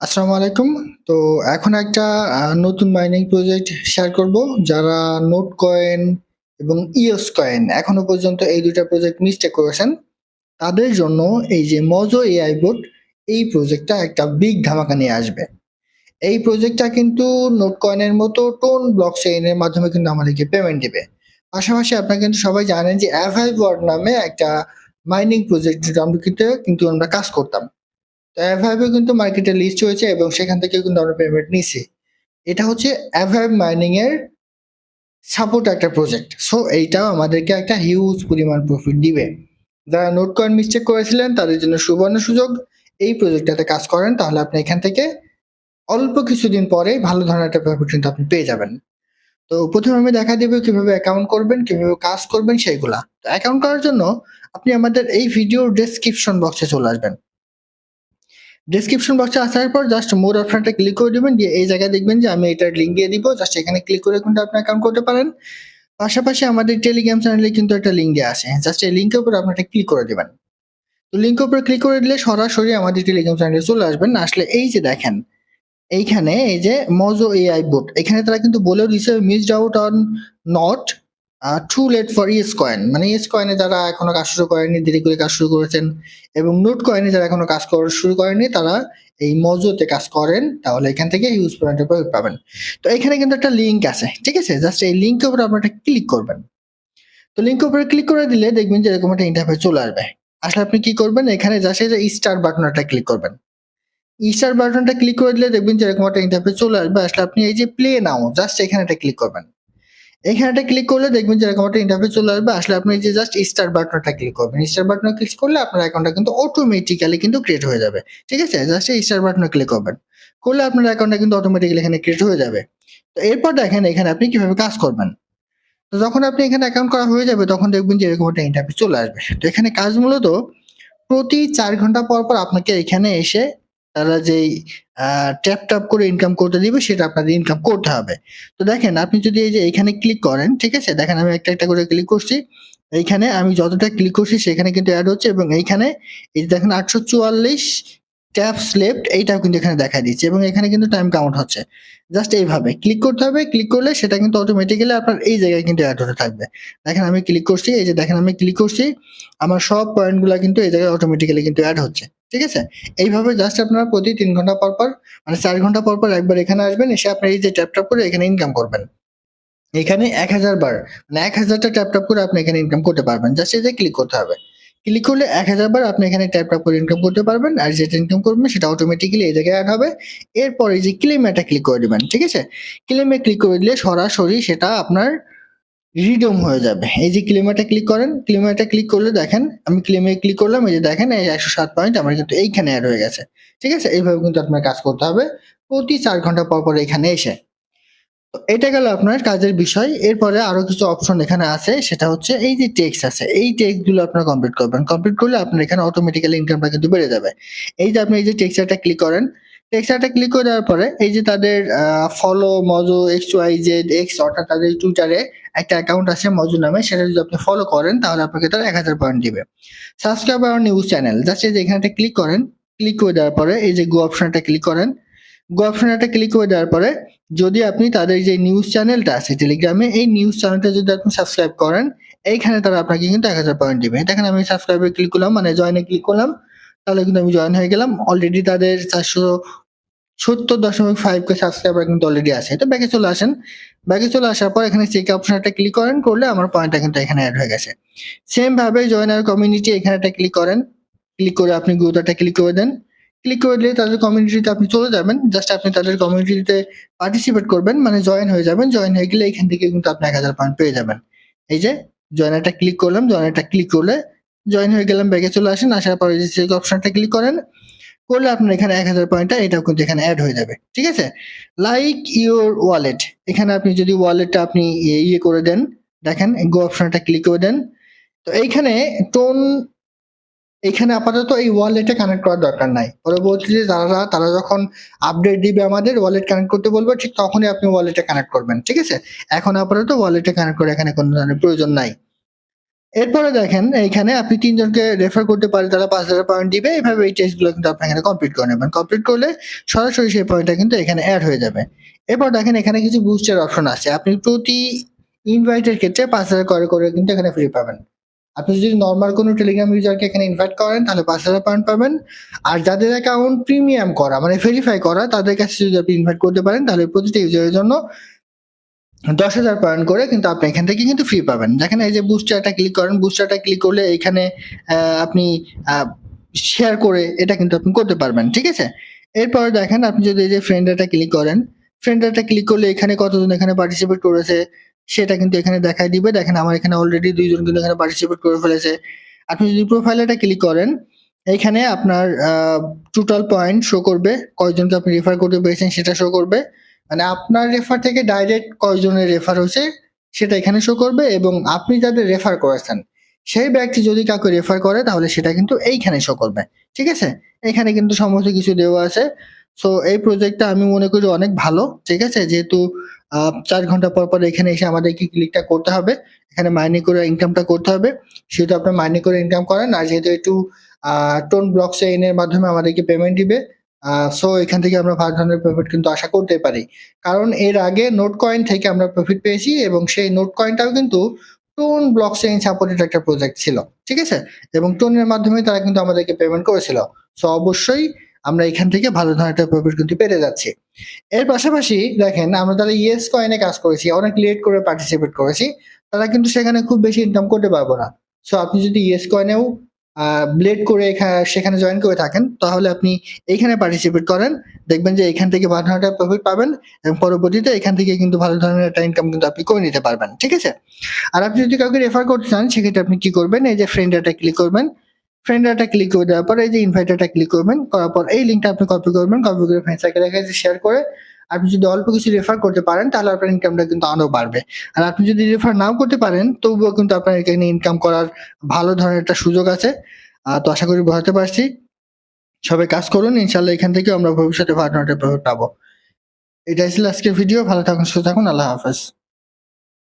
আসসালামু আলাইকুম। তো এখন একটা নতুন মাইনিং প্রজেক্ট শেয়ার করব, যারা নোট কয়েন এবং ইওস কয়েন এখনও পর্যন্ত এই দুটা প্রজেক্ট মিস্টেক করেছেন, তাদের জন্য এই যে মজো এআই বোট এই প্রজেক্টটা একটা বিগ ধামাকা নিয়ে আসবে। এই প্রজেক্টটা কিন্তু নোট কয়েনের মতো টোন ব্লক চেইনের মাধ্যমে কিন্তু আমাদেরকে পেমেন্ট দিবে। পাশাপাশি আপনারা কিন্তু সবাই জানেন যে অ্যাভাই ওয়ার্ড নামে একটা মাইনিং প্রজেক্ট আমরা কিন্তু কিন্তু আমরা কাজ করতাম। তো অ্যাভাইভে কিন্তু মার্কেটে লিস্ট হয়েছে এবং সেখান থেকে কিন্তু আমরা পেমেন্ট নিছি এটা হচ্ছে অ্যাভাইভ মাইনিং এর সাপোর্ট একটা প্রজেক্ট সো এইটাও আমাদেরকে একটা হিউজ পরিমাণ প্রফিট দিবে। যারা নোট কয়েন মিস্টেক করেছিলেন, তাদের জন্য সুবর্ণ সুযোগ। এই প্রজেক্টটাতে কাজ করেন, তাহলে আপনি এখান থেকে অল্প কিছুদিন পরে ভালো ধরনের একটা প্রফিট কিন্তু আপনি পেয়ে যাবেন। তো, প্রথমে আমি দেখা দেবো কীভাবে অ্যাকাউন্ট করবেন, কীভাবে কাজ করবেন সেইগুলা। তো অ্যাকাউন্ট করার জন্য আপনি আমাদের এই ভিডিওর ডেসক্রিপশন বক্সে চলে আসবেন। ডেসক্রিপশন বক্সে আসার পর জাস্ট মোর অপশনটা ক্লিক করে দিবেন। দিয়ে এই জায়গায় দেখবেন যে আমি এটার লিঙ্ক দিয়ে দিব। জাস্ট এখানে ক্লিক করে কিন্তু আপনি অ্যাকাউন্ট করতে পারেন। পাশাপাশি আমাদের টেলিগ্রাম চ্যানেলে কিন্তু একটা লিঙ্ক দেওয়া আছে। জাস্ট এই লিঙ্কের উপর আপনারা ক্লিক করে দিবেন। তো লিঙ্কের উপর ক্লিক করে দিলে সরাসরি আমাদের টেলিগ্রাম চ্যানেলে চলে আসবেন। আসলে এই যে দেখেন, এইখানে এই যে মজো এআই বোট এখানে তারা কিন্তু বলেও দিছে missed out on not too late for yes coin মানে ইস কয়েনে যারা এখনও কাজ শুরু করেনি, দেরি করে কাজ শুরু করেছেন, এবং নোট কয়েনে যারা এখনও কাজ করা, শুরু করেনি, তারা এই মজোতে কাজ করেন, তাহলে এখান থেকে ইউজ পয়েন্টের প্রয়োগ পাবেন। তো এখানে কিন্তু একটা লিঙ্ক আছে, ঠিক আছে? জাস্ট এই লিঙ্কের উপর আপনারা ক্লিক করবেন। তো লিঙ্কের উপরে ক্লিক করে দিলে দেখবেন যে এরকম একটা ইন্টারফেস চলে আসবে। আসলে আপনি কি করবেন? এখানে জাস্ট এই যে স্টার বাটনটা ক্লিক করবেন। স্টার বাটনটা ক্লিক করে দিলে দেখবেন যে এরকম একটা ইন্টারফেস চলে আসবে। আসলে আপনি এই যে প্লে নাও জাস্ট এখানে একটা ক্লিক করবেন। এখানে ক্লিক করলে দেখবেন যে এরকম একটা ইন্টারফেস চলে আসবে। আসলে আপনি যে জাস্ট স্টার বাটনটা ক্লিক করবেন স্টার বাটনে ক্লিক করলে আপনার অ্যাকাউন্টটা কিন্তু অটোমেটিক্যালি কিন্তু ক্রিয়েট হয়ে যাবে। ঠিক আছে? জাস্ট এই স্টার বাটনে ক্লিক করবেন। করলে আপনার অ্যাকাউন্টটা কিন্তু অটোমেটিক্যালি এখানে ক্রিয়েট হয়ে যাবে। তো এরপর দেখেন এখানে আপনি কীভাবে কাজ করবেন। তো যখন আপনি এখানে অ্যাকাউন্ট করা হয়ে যাবে, তখন দেখবেন যে এরকম একটা ইন্টারফেস চলে আসবে। তো এখানে কাজ মূলত প্রতি চার ঘণ্টা পর পর আপনাকে এখানে এসে তারা যেই ট্যাপ ট্যাপ করে ইনকাম করতে দিবে, সেটা আপনাদের ইনকাম করতে হবে। তো দেখেন, আপনি যদি এই যে এখানে ক্লিক করেন, ঠিক আছে? দেখেন, আমি একটা একটা করে ক্লিক করছি। এইখানে আমি যতটা ক্লিক করছি, সেখানে কিন্তু অ্যাড হচ্ছে এবং এইখানে এই দেখেন, আটশো চুয়াল্লিশ ট্যাপস লেফট এইটাও কিন্তু এখানে দেখা দিচ্ছে এবং এখানে কিন্তু টাইম কাউন্ট হচ্ছে। জাস্ট এইভাবে ক্লিক করতে হবে ক্লিক করলে সেটা কিন্তু অটোমেটিক্যালি আপনার এই জায়গায় কিন্তু অ্যাড হতে থাকবে। দেখেন আমি ক্লিক করছি, এই যে দেখেন আমি ক্লিক করছি, আমার সব পয়েন্টগুলো কিন্তু এই জায়গায় অটোমেটিক্যালি কিন্তু অ্যাড হচ্ছে, ঠিক আছে? এইভাবে জাস্ট আপনারা প্রতি তিন ঘণ্টা পর পর মানে চার ঘণ্টা পর পর একবার এখানে আসবেন, এসে আপনার এই যে ট্যাপ ট্যাপ করে এখানে ইনকাম করবেন। এখানে এক হাজার বার মানে এক হাজারটা ট্যাপ ট্যাপ করে আপনি এখানে ইনকাম করতে পারবেন। জাস্ট এই যে ক্লিক করতে হবে। ক্লিক করলে এক হাজার বার আপনি এখানে ট্যাপ ট্যাপ করে ইনকাম করতে পারবেন আর যেটা ইনকাম করবেন সেটা অটোমেটিক্যালি এই জায়গায় অ্যাড হবে। এরপরে যে ক্লেম এটা ক্লিক করে দিবেন, ঠিক আছে? ক্লেমে ক্লিক করে দিলে সরাসরি সেটা আপনার রিডম হয়ে যাবে। এই যে ক্লেমাটা ক্লিক করেন ক্লেমাটা ক্লিক করলে দেখেন, আমি ক্লেমে ক্লিক করলাম, এই যে দেখেন, এই একশো সাত পয়েন্ট আমার কিন্তু এইখানে অ্যাড হয়ে গেছে। ঠিক আছে? এইভাবে কিন্তু আপনার কাজ করতে হবে। প্রতি চার ঘণ্টা পর পর এখানে এসে এটা গেল আপনার কাজের বিষয়। এরপরে আরও কিছু অপশন এখানে আছে, সেটা হচ্ছে এই যে টেক্স আছে, এই টেক্সটগুলো আপনার কমপ্লিট করবেন। কমপ্লিট করলে আপনার এখানে অটোমেটিক্যালি ইনকামটা কিন্তু বেড়ে যাবে। এই যে আপনি এই যে টেক্সচারটা ক্লিক করেন টেক্সচারটা ক্লিক করে দেওয়ার পরে এই যে তাদের ফলো মজো এক্স ওয়াই জেড এক্স অর্থাৎ তাদের টুইটারে একটা অ্যাকাউন্ট আছে মজু নামে, সেটা যদি আপনি ফলো করেন, তাহলে আপনাকে তারা এক হাজার পয়েন্ট দিবে। Subscribe our news channel just এই যে এখানে ক্লিক করেন ক্লিক করে দেওয়ার পরে এই যে গো অপশনটা ক্লিক করেন গো ক্লিক করে দেওয়ার পরে যদি আপনি তাদের যে নিউজ চ্যানেলটা আছে টেলিগ্রামে এই নিউজ চ্যানেলটা যদি আপনি সাবস্ক্রাইব করেন, এইখানে তারা আপনাকে কিন্তু এক হাজার পয়েন্ট দিবে। দেখেন আমি সাবস্ক্রাইবে ক্লিক করলাম মানে জয়েনে ক্লিক করলাম, তাহলে কিন্তু আমি জয়েন হয়ে গেলাম। অলরেডি তাদের চারশো সত্তর দশমিক ফাইভ কে সাবস্ক্রাইবার কিন্তু অলরেডি আছে। তো ব্যাকে চলে আসেন। ব্যাকে চলে আসার পর এখানে চেক অপশনটা ক্লিক করেন, করলে আমার পয়েন্টটা কিন্তু এখানে অ্যাড হয়ে গেছে। সেম ভাবে জয়েন আর কমিউনিটি এখানে একটা ক্লিক করেন। ক্লিক করে আপনি গ্রুপটা ক্লিক করে দেন। ক্লিক করে দিলে তাদের কমিউনিটিতে আপনি চলে যাবেন। জাস্ট আপনি তাদের কমিউনিটিতে পার্টিসিপেট করবেন মানে জয়েন হয়ে যাবেন। জয়েন হয়ে গেলে এখান থেকে কিন্তু আপনি এক হাজার পয়েন্ট পেয়ে যাবেন। এই যে জয়েনারটা ক্লিক করলাম জয়েনারটা ক্লিক করলে জয়েন হয়ে গেলাম, ব্যাগে চলে আসেন, আসার পরে যে অপশনটা ক্লিক করেন, করলে আপনার এখানে এক হাজার পয়েন্টটা এটাও কিন্তু এখানে অ্যাড হয়ে যাবে। ঠিক আছে? লাইক ইউর ওয়ালেট এখানে আপনি যদি ওয়ালেটটা আপনি ইয়ে- ইয়ে করে দেন, দেখেন গো অপশনটা ক্লিক করে দেন। তো এইখানে টোন এখানে আপাতত এই ওয়ালেটে কানেক্ট করার দরকার নাই। পরবর্তীতে যারা তারা যখন আপডেট দিবে আমাদের ওয়ালেট কানেক্ট করতে বলবে, ঠিক তখনই আপনি ওয়ালেটে কানেক্ট করবেন, ঠিক আছে? এখন আপাতত ওয়ালেটে কানেক্ট করে এখানে কোনো ধরনের প্রয়োজন নাই। এরপরে দেখেন, এইখানে আপনি তিনজনকে রেফার করতে পারেন, তারা পাঁচ হাজার পয়েন্ট দিবে, এইভাবে এই টেস্টগুলো কিন্তু আপনি এখানে কমপ্লিট করে নেবেন। কমপ্লিট করলে সরাসরি সেই পয়েন্টটা কিন্তু এখানে অ্যাড হয়ে যাবে। এরপর দেখেন, এখানে কিছু বুস্টের অপশন আছে। আপনি প্রতি ইনভাইটের ক্ষেত্রে পাঁচ হাজার করে করে কিন্তু এখানে ফ্রি পাবেন। আপনি যদি নর্মাল কোনো টেলিগ্রাম ইউজারকে এখানে ইনভাইট করেন, তাহলে পাঁচ হাজার পয়েন্ট পাবেন। আর যাদের অ্যাকাউন্ট প্রিমিয়াম করা মানে ভেরিফাই করা, তাদের কাছে যদি আপনি ইনভাইট করতে পারেন, তাহলে প্রতিটা ইউজারের জন্য দশ হাজার পয়েন্ট করে কিন্তু আপনি এখান থেকে কিন্তু ফ্রি পাবেন। দেখেন এই যে বুস্টারটা ক্লিক করেন বুস্টারটা ক্লিক করলে এখানে আপনি শেয়ার করে এটা কিন্তু আপনি করতে পারবেন, ঠিক আছে? এরপর দেখেন আপনি যদি এই যে ফ্রেন্ডটা ক্লিক করেন ফ্রেন্ডটা ক্লিক করলে এখানে কতজন এখানে পার্টিসিপেট করেছে সেটা কিন্তু এখানে দেখায় দিবে। দেখেন আমার এখানে অলরেডি দুইজন কিন্তু এখানে পার্টিসিপেট করে ফেলেছে। আপনি যদি প্রোফাইলটা ক্লিক করেন এইখানে আপনার টোটাল পয়েন্ট শো করবে, কয়জনকে আপনি রেফার করতে পেরেছেন সেটা শো করবে। মানে আপনার রেফার থেকে ডাইরেক্ট কয়জনের রেফার হয়েছে সেটা এখানে শো করবে এবং আপনি যাদের রেফার করেছেন, সেই ব্যক্তি যদি কাউকে রেফার করে তাহলে সেটা কিন্তু এইখানে শো করবে। ঠিক আছে? এখানে কিন্তু সমস্ত কিছু দেওয়া আছে। সো এই প্রজেক্টটা আমি মনে করি অনেক ভালো। ঠিক আছে? যেহেতু চার ঘণ্টা পর পর এখানে এসে আমাদেরকে ক্লিকটা করতে হবে। এখানে মাইনে করে ইনকামটা করতে হবে। সেহেতু আপনি মাইনে করে ইনকাম করেন, আর যেহেতু একটু টোন ব্লক এর মাধ্যমে আমাদেরকে পেমেন্ট দিবে সো এখান থেকে আমরা ভালো ধরনের প্রফিট কিন্তু আশা করতে পারি। কারণ এর আগে নোট কয়েন থেকে আমরা প্রফিট পেয়েছি এবং সেই নোট কয়েনটাও কিন্তু টোন ব্লক চেইন সাপোর্টেড একটা প্রজেক্ট ছিল, ঠিক আছে? এবং টোনের মাধ্যমে তারা কিন্তু আমাদেরকে পেমেন্ট করেছিল। সো অবশ্যই আমরা এখান থেকে ভালো ধরনের একটা প্রফিট কিন্তু পেতে যাচ্ছি। এর পাশাপাশি দেখেন, আমরা যারা ইয়েস কয়েনে কাজ করেছি, অনেক লেট করে পার্টিসিপেট করেছি, তারা কিন্তু সেখানে খুব বেশি ইনকাম করতে পারব না। সো আপনি যদি ইয়েস কয়েনেও ব্লেড করে সেখানে জয়েন করে থাকেন, তাহলে আপনি এইখানে পার্টিসিপেট করেন, দেখবেন যে এখান থেকে ভালো ধরনের প্রফিট পাবেন এবং পরবর্তীতে এখান থেকে কিন্তু ভালো ধরনের একটা ইনকাম কিন্তু আপনি করে নিতে পারবেন, ঠিক আছে? আর আপনি যদি কাউকে রেফার করতে চান, সেক্ষেত্রে আপনি কি করবেন, এই যে ফ্রেন্ড ডাটা ক্লিক করবেন ফ্রেন্ড ডাটা ক্লিক করে দেওয়ার পর এই যে ইনভাইট ডাটা ক্লিক করবেন, করার পর এই লিঙ্কটা আপনি কপি করবেন কপি করে ফ্রেন্ড সার্কেলের কাছে শেয়ার করে আপনি যদি অল্প কিছু রেফার করতে পারেন, তাহলে আপনার ইনকামটা কিন্তু আরও বাড়বে। আর আপনি যদি রেফার নাও করতে পারেন, তবুও কিন্তু আপনার এখানে ইনকাম করার ভালো ধরনের একটা সুযোগ আছে। তো আশা করি বোঝাতে পারছি। সবাই কাজ করুন ইনশাল্লাহ এখান থেকে আমরা ভবিষ্যতে ভালো ধরনের প্রফিট পাবো। এটাই ছিল আজকের ভিডিও ভালো থাকুন, সুস্থ থাকুন, আল্লাহ হাফেজ।